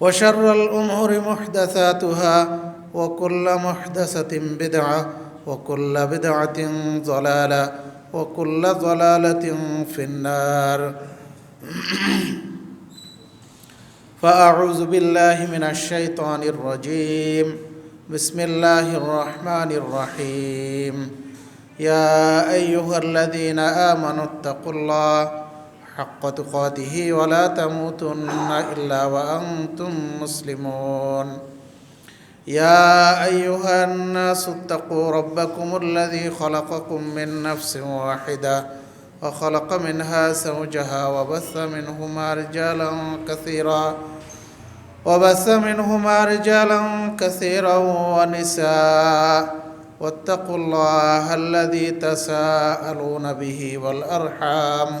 وشر الأمور محدثاتها وكل محدثة بدعة وكل بدعة ضلالة وكل ضلالة في النار. فأعوذ بالله من الشيطان الرجيم. بسم الله الرحمن الرحيم. يا أيها الذين آمنوا اتقوا الله حق تقاته ولا تموتن إلا وأنتم مسلمون. يا أيها الناس اتقوا ربكم الذي خلقكم من نفس واحدة وخلق منها زوجها وبث منهما رجالا كثيرا وبث منهما رجالا كثيرا ونساء. واتقوا الله الذي تساءلون به والأرحام.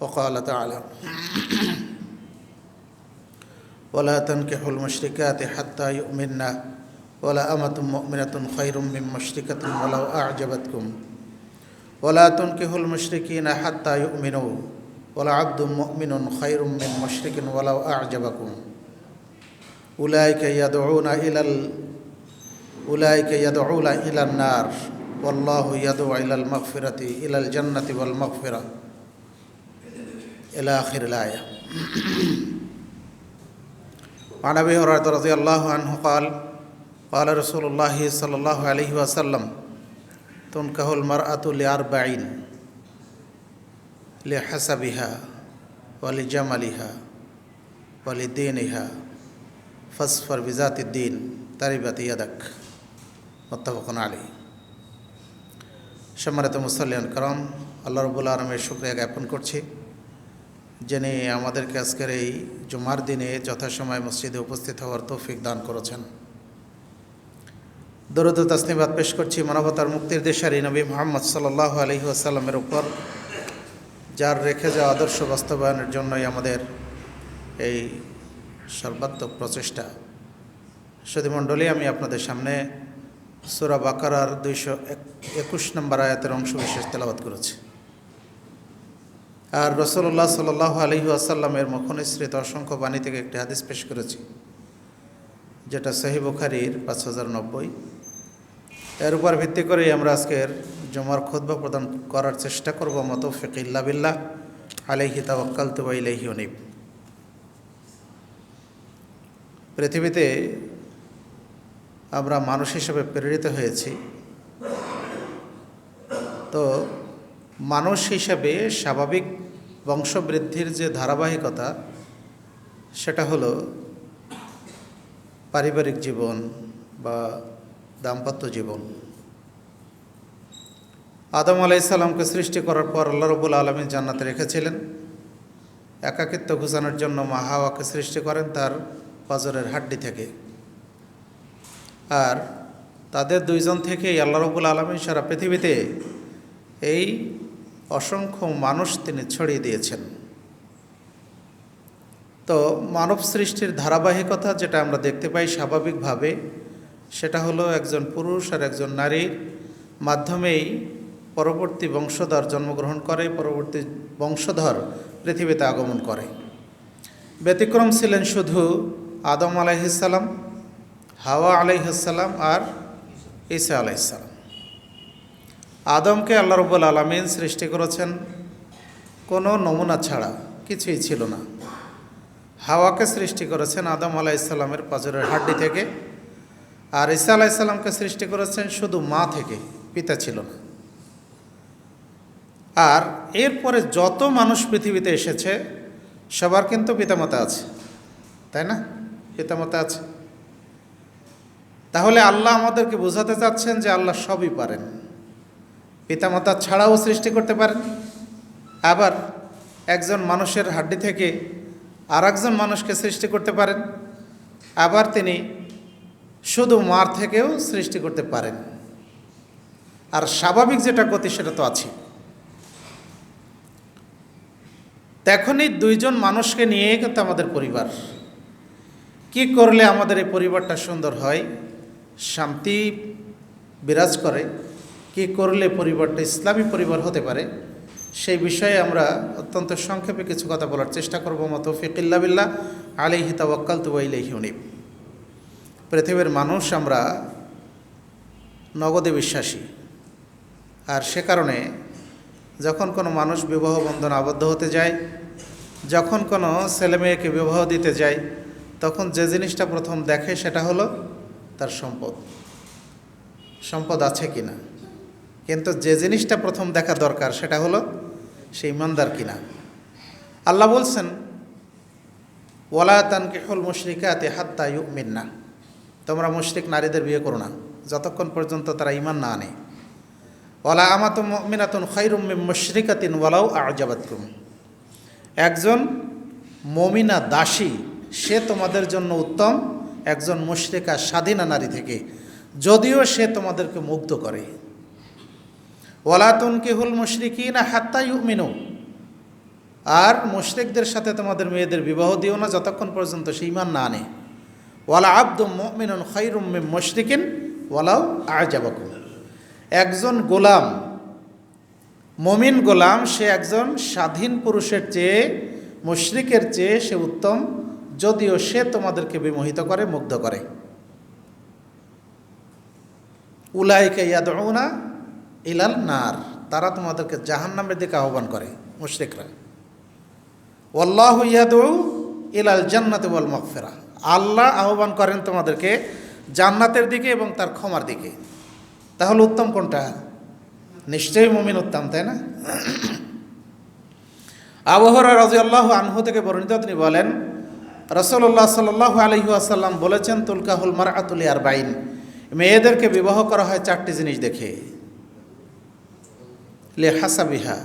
وقال تعالى ولا تنكحوا المشركات حتى يؤمنا ولا أمة مؤمنة خير من مشركة ولو أعجبتكم. ولا تنكحوا المشركين حتى يؤمنوا ولا عبد مؤمن خير من مشرك ولو أعجبكم. أولئك يدعون إلى ال... أولئك يدعون إلى النار والله يدعو إلى المغفرة إلى الجنة والمغفرة. إلى آخر الآية وعن أبي هريرة رضي الله عنه قال قال رسول الله صلى الله عليه وسلم تنكه المرأة لأربعين لحسبها ولجملها ولدينها فاصفر بذات الدين تربت يدك متفق عليه সম্মানিত মুসাল্লিয়ান করম আল্লাহ রবুল আলমের শুক্রিয়া জ্ঞাপন করছি যিনি আমাদেরকে আজকের এই জুমার দিনে যথাসময় মসজিদে উপস্থিত হওয়ার তৌফিক দান করেছেন। দরুদ তাসনিবাদ পেশ করছি মানবতার মুক্তির দেশারি নবী মোহাম্মদ সাল্লাহ আলহি আসাল্লামের উপর, যার রেখে যাওয়া আদর্শ বাস্তবায়নের জন্যই আমাদের এই সর্বাত্মক প্রচেষ্টা। সুধীমণ্ডলী আমি আপনাদের সামনে সুরা বাকারার দুইশো এক একুশ নম্বর আয়াতের অংশ বিশেষ তেলাবাদ করেছি। আর রসল্লাহ সাল্লাহ আলহি আসাল্লামের মুখনিসৃত অসংখ্য বাণী থেকে একটি হাদিস পেশ করেছি, যেটা সহি বুখারির পাঁচ হাজার নব্বই। এর উপর ভিত্তি করেই আমরা আজকের জমার খোদবা প্রদান করার চেষ্টা করব মতো ফিকিল্লা বিল্লাহ আলহি তাওয়াক্কাল তুবা ইলাইহি অনিব পৃথিবীতে আমরা মানুষ হিসেবে প্রেরিত হয়েছি। তো মানুষ হিসেবে স্বাভাবিক বংশবৃদ্ধির যে ধারাবাহিকতা, সেটা হলো পারিবারিক জীবন বা দাম্পত্য জীবন। আদম আলাইসাল্লামকে সৃষ্টি করার পর আল্লাহ রবুল আলমী জান্নাতে রেখেছিলেন। একাকিত্ব ঘুষানোর জন্য মা হাওয়াকে সৃষ্টি করেন তার পাজরের হাড্ডি থেকে। আর তাদের দুইজন থেকেই আল্লাহ রবুল আলমী সারা পৃথিবীতে এই অসংখ্য মানুষ তিনি ছড়িয়ে দিয়েছেন। তো মানব সৃষ্টির ধারাবাহিকতা যেটা আমরা দেখতে পাই স্বাভাবিকভাবে, সেটা হলো একজন পুরুষ আর একজন নারীর মাধ্যমেই পরবর্তী বংশধর জন্মগ্রহণ করে, পরবর্তী বংশধর পৃথিবীতে আগমন করে। ব্যতিক্রম ছিলেন শুধু আদম আলাইহিসাল্লাম হাওয়া আলাইহিসাল্লাম আর ঈসা আলাইসাল্লাম আদমকে আল্লাহ রব্বুল আলমিন সৃষ্টি করেছেন কোনো নমুনা ছাড়া, কিছুই ছিল না। হাওয়াকে সৃষ্টি করেছেন আদম আলাহ ইসলামের পাজরের হাড্ডি থেকে, আর ঈসা আলাহ ইসলামকে সৃষ্টি করেছেন শুধু মা থেকে, পিতা ছিল না। আর এরপরে যত মানুষ পৃথিবীতে এসেছে, সবার কিন্তু পিতামাতা আছে, তাই না? পিতামাতা আছে। তাহলে আল্লাহ আমাদেরকে বোঝাতে চাচ্ছেন যে আল্লাহ সবই পারেন। পিতামাতা ছাড়াও সৃষ্টি করতে পারেন। আবার একজন মানুষের হাড্ডি থেকে আর একজন মানুষকে সৃষ্টি করতে পারেন। আবার তিনি শুধু মার থেকেও সৃষ্টি করতে পারেন। আর স্বাভাবিক যেটা গতি, সেটা তো আছে তখনই দুইজন মানুষকে নিয়ে কিন্তু আমাদের পরিবার। কি করলে আমাদের এই পরিবারটা সুন্দর হয়? শান্তি বিরাজ করে। কি করলে পরিবারটা ইসলামী পরিবার হতে পারে, সেই বিষয়ে আমরা অত্যন্ত সংক্ষেপে কিছু কথা বলার চেষ্টা করব। মতো ফিকিল্লা বিল্লাহ আলিহি তাওয়াক্কাল তুবাইলাহি উনিব। পৃথিবীর মানুষ আমরা নগদে বিশ্বাসী। আর সে কারণে যখন কোনো মানুষ বিবাহ বন্ধন আবদ্ধ হতে যায়, যখন কোনো ছেলে মেয়েকে বিবাহ দিতে যায়, তখন যে জিনিসটা প্রথম দেখে সেটা হলো তার সম্পদ। সম্পদ আছে কি না কিন্তু যে জিনিসটা প্রথম দেখা দরকার সেটা হলো সে ইমানদার কিনা। আল্লাহ বলছেন, ওয়ালা তানকিহুল মুশরিকাতে হাত্তা ইউমিন না তোমরা মুশরিক নারীদের বিয়ে করো না, যতক্ষণ পর্যন্ত তারা ইমান না আনে। ওয়ালা আমাত মিনাতুন খৈরুম মুশরিকাতিন ওয়ালাও আজাবাতকুম। একজন মমিনা দাসী, সে তোমাদের জন্য উত্তম, একজন মুশরিকা স্বাধীনা নারী থেকে, যদিও সে তোমাদেরকে মুগ্ধ করে। ওয়ালাতুন কেহুল মুশরিকি না হাত্তা ইউমিনু। আর মুশরিকদের সাথে তোমাদের মেয়েদের বিবাহ দিও না যতক্ষণ পর্যন্ত সে ইমান না আনে। ওয়ালা আব্দুম মিনুন খৈরুম মিম মুশরিকিন ওয়ালাও আজাবাকুম। একজন গোলাম, মমিন গোলাম, সে একজন স্বাধীন পুরুষের চেয়ে, মুশরিকের চেয়ে সে উত্তম, যদিও সে তোমাদেরকে বিমোহিত করে, মুগ্ধ করে। উলাইকে ইয়াদউনা ইলাল নার, তারা তোমাদেরকে জাহান্নামের দিকে আহ্বান করে, মুশরিকরা। ওয়াল্লাহু ইয়াদউ ইলাল জান্নাতে ওয়াল মাগফিরা। আল্লাহ আহ্বান করেন তোমাদেরকে জান্নাতের দিকে এবং তার ক্ষমার দিকে। তাহলে উত্তম কোনটা? নিশ্চয়ই মুমিন উত্তম, তাই না? আবহরা রাজি আল্লাহ আনহু থেকে বর্ণিত তিনি বলেন রসল্লাহ সাল্লাহ আলহি আসাল্লাম বলেছেন, তুলকাহুল মার আতুলি আর বাইন মেয়েদেরকে বিবাহ করা হয় চারটি জিনিস দেখে। লে হাসাবিহা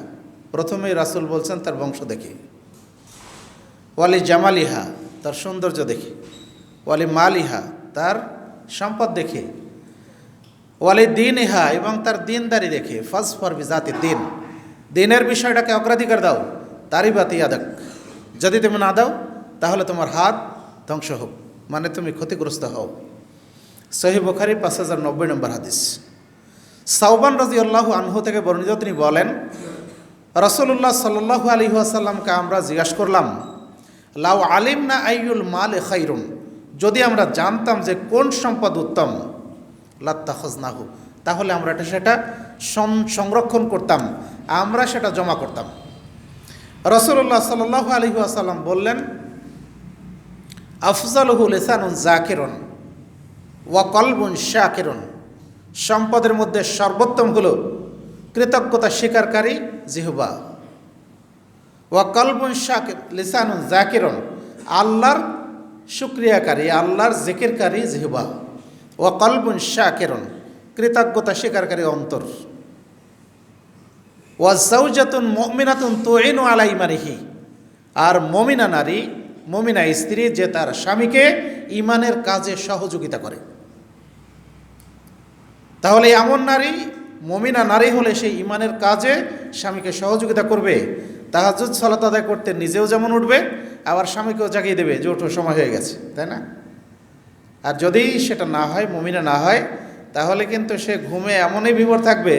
প্রথমেই রাসুল বলছেন, তার বংশ দেখে। ওয়ালি জামালিহা, তার সৌন্দর্য দেখে। ওয়ালি মালিহা, তার সম্পদ দেখে। ওয়ালি দিন ইহা এবং তার দিনদারি দেখে। ফার্স্ট ফর জাতি দিন। দিনের বিষয়টাকে অগ্রাধিকার দাও। তারই বাতি আদাক। যদি তুমি না দাও, তাহলে তোমার হাত ধ্বংস হোক। মানে তুমি ক্ষতিগ্রস্ত হও। সহি বুখারি পাঁচ হাজার নব্বই নম্বর হাদিস। সাউবান রাজি আল্লাহ আনহু থেকে বর্ণিত তিনি বলেন রসুল্লাহ সাল্লাহ আলী আসাল্লামকে আমরা জিজ্ঞাসা করলাম, লাউ আলিম না আইউল মাল এ খাইরুন? যদি আমরা জানতাম যে কোন সম্পদ উত্তম লাত্তাখজ নাহু তাহলে আমরা এটা সেটা সংরক্ষণ করতাম, আমরা সেটা জমা করতাম। রসুল্লাহ সাল্লাহ আলী আসাল্লাম বললেন আফজালহুল ইসানুন জাকিরন ওয়া কলবুন শাকিরন। সম্পদের মধ্যে সর্বোত্তম হল কৃতজ্ঞতা স্বীকারকারী জিহুবা। ওয়া কলবুন শাকির, লিসানুন জাকিরন, আল্লাহর শুক্রিয়াকারী, আল্লাহর জিকিরকারী জিহুবা। ওয়া শাকিরন, কৃতজ্ঞতা স্বীকারকারী অন্তর। ওয়া সৌজাতুন মমিনাতুন তোয়েনু আলাই মারিহি, আর মমিনা নারী, মমিনা স্ত্রী যে তার স্বামীকে ইমানের কাজে সহযোগিতা করে। তাহলে এমন নারী, মমিনা নারী হলে সেই ইমানের কাজে স্বামীকে সহযোগিতা করবে তাহাজুদ সলাত আদায় করতে নিজেও যেমন উঠবে, আবার স্বামীকেও জাগিয়ে দেবে, যে ওঠো, সময় হয়ে গেছে, তাই না? আর যদি সেটা না হয়, মমিনা না হয়, তাহলে কিন্তু সে ঘুমে এমনই বিভোর থাকবে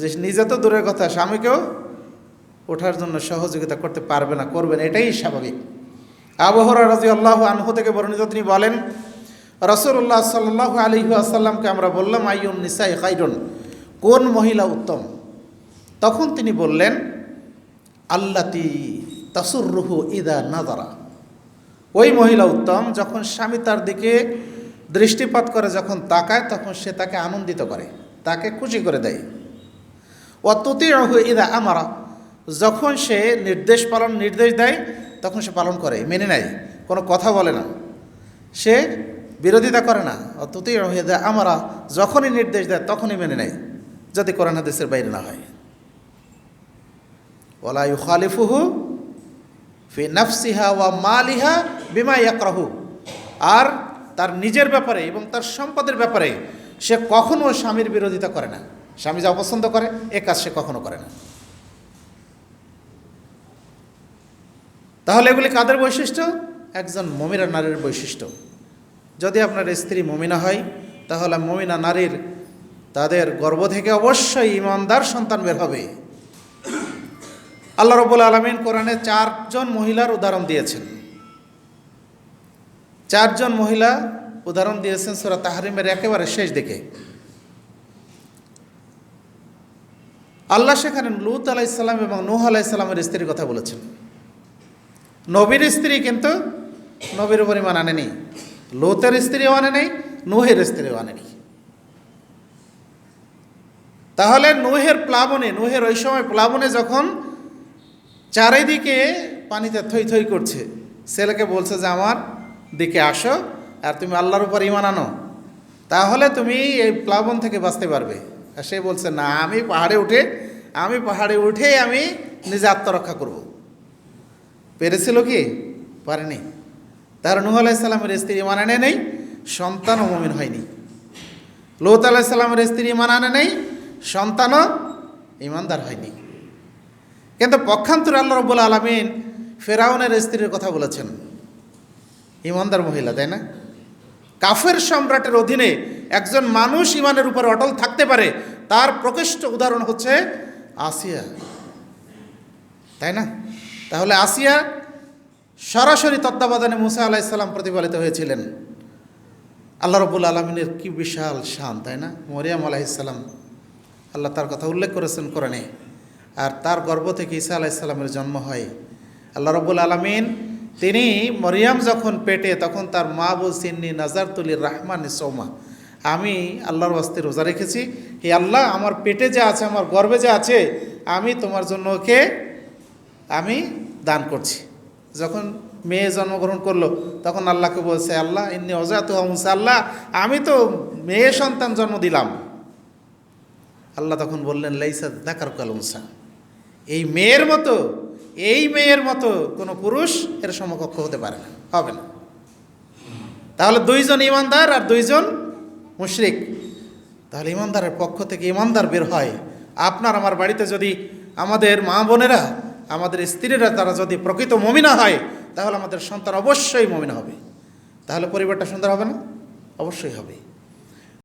যে নিজে তো দূরের কথা, স্বামীকেও ওঠার জন্য সহযোগিতা করতে পারবে না, করবে না, এটাই স্বাভাবিক। আবহরা রাজি আল্লাহ আনহু থেকে বর্ণিত তিনি বলেন রসুল্লাহ সাল্লাহ আলী আসাল্লামকে আমরা বললাম, আইয়ুন নিসাই খাইরুন কোন মহিলা উত্তম? তখন তিনি বললেন, আল্লাতি তাসুর রুহু ইদা নাদারা ওই মহিলা উত্তম যখন স্বামী তার দিকে দৃষ্টিপাত করে, যখন তাকায়, তখন সে তাকে আনন্দিত করে, তাকে খুশি করে দেয়। অতুতি রহু ইদা আমারা। যখন সে নির্দেশ পালন, নির্দেশ দেয়, তখন সে পালন করে, মেনে নেয়, কোনো কথা বলে না। সে বিরোধিতা করে না। অতুতি রহিদা দেয় আমরা যখনই নির্দেশ দেয়, তখনই মেনে নেয় যাতে কোরআন হাদিসের বাইরে না হয়। ওলা ইউ খালিফুহু ফি নাফসিহা ওয়া মালিহা বিমা ইয়াকরাহু। আর তার নিজের ব্যাপারে এবং তার সম্পদের ব্যাপারে সে কখনো স্বামীর বিরোধিতা করে না। স্বামী যা অপছন্দ করে, এ কাজ সে কখনো করে না। তাহলে এগুলি কাদের বৈশিষ্ট্য? একজন মমিরা নারীর বৈশিষ্ট্য। যদি আপনার স্ত্রী মমিনা হয়, তাহলে মমিনা নারীর তাদের গর্ভ থেকে অবশ্যই ইমানদার সন্তান বের হবে। আল্লাহ রবুল আলমিন কোরআনে চারজন মহিলার উদাহরণ দিয়েছেন। চারজন মহিলা উদাহরণ দিয়েছেন সুরা তাহারিমের একেবারে শেষ দিকে। আল্লাহ সেখানে লুত আলাইসাল্লাম এবং নূহ আলাইসাল্লামের স্ত্রীর কথা বলেছেন। নবীর স্ত্রী কিন্তু নবীর পরিমাণ আনেনি। লুতের স্ত্রীও আনে নেই, নুহের স্ত্রীও নেই। তাহলে নুহের প্লাবনে, নুহের ওই সময় প্লাবনে যখন চারিদিকে পানিতে থই থই করছে, ছেলেকে বলছে যে, আমার দিকে আসো আর তুমি আল্লাহর উপর ইমান আনো। তাহলে তুমি এই প্লাবন থেকে বাঁচতে পারবে। আর সে বলছে, না, আমি পাহাড়ে উঠে, আমি পাহাড়ে উঠে আমি নিজে আত্মরক্ষা করব। পেরেছিল কি? পারেনি। তার নুহ আলাইসাল্লামের স্ত্রী ইমান আনে নেই, সন্তানও মমিন হয়নি। লৌত আলাইসাল্লামের স্ত্রী ইমান আনে নেই, সন্তানও ইমানদার হয়নি। কিন্তু পক্ষান্তরে আল্লাহ রব্বুল আলমিন ফেরাউনের স্ত্রীর কথা বলেছেন। ইমানদার মহিলা, তাই না? কাফের সম্রাটের অধীনে একজন মানুষ ইমানের উপর অটল থাকতে পারে, তার প্রকৃষ্ট উদাহরণ হচ্ছে আসিয়া। তাই না? তাহলে আসিয়া সরাসরি তত্ত্বাবধানে মুসা আলাইসাল্লাম প্রতিপালিত হয়েছিলেন। আল্লাহ রবুল আলমিনের কি বিশাল শান, তাই না? মরিয়াম আলাইসাল্লাম আল্লাহ তার কথা উল্লেখ করেছেন কোরআনে। আর তার গর্ভ থেকে ঈসা আলাইসাল্লামের জন্ম হয়। আল্লাহ রবুল আলমিন তিনি মরিয়াম যখন পেটে, তখন তার মা বলছিন্নি নাজার তুলির রাহমান সৌমা। আমি আল্লাহর বাস্তে রোজা রেখেছি। হে আল্লাহ, আমার পেটে যে আছে, আমার গর্বে যে আছে, আমি তোমার জন্য ওকে আমি দান করছি। যখন মেয়ে জন্মগ্রহণ করল, তখন আল্লাহকে বলছে, আল্লাহ, ইন্নি অজাত হমসা আল্লাহ, আমি তো মেয়ে সন্তান জন্ম দিলাম। আল্লাহ তখন বললেন, লাইসা দেখার কালুমসা এই মেয়ের মতো, এই মেয়ের মতো কোনো পুরুষ এর সমকক্ষ হতে পারে না, হবে না। তাহলে দুইজন ইমানদার আর দুইজন মুশরিক। তাহলে ইমানদারের পক্ষ থেকে ইমানদার বের হয়। আপনার আমার বাড়িতে যদি আমাদের মা বোনেরা আমাদের স্ত্রীরা তারা যদি প্রকৃত মমিনা হয়, তাহলে আমাদের সন্তান অবশ্যই মমিনা হবে। তাহলে পরিবারটা সুন্দর হবে না? অবশ্যই হবে।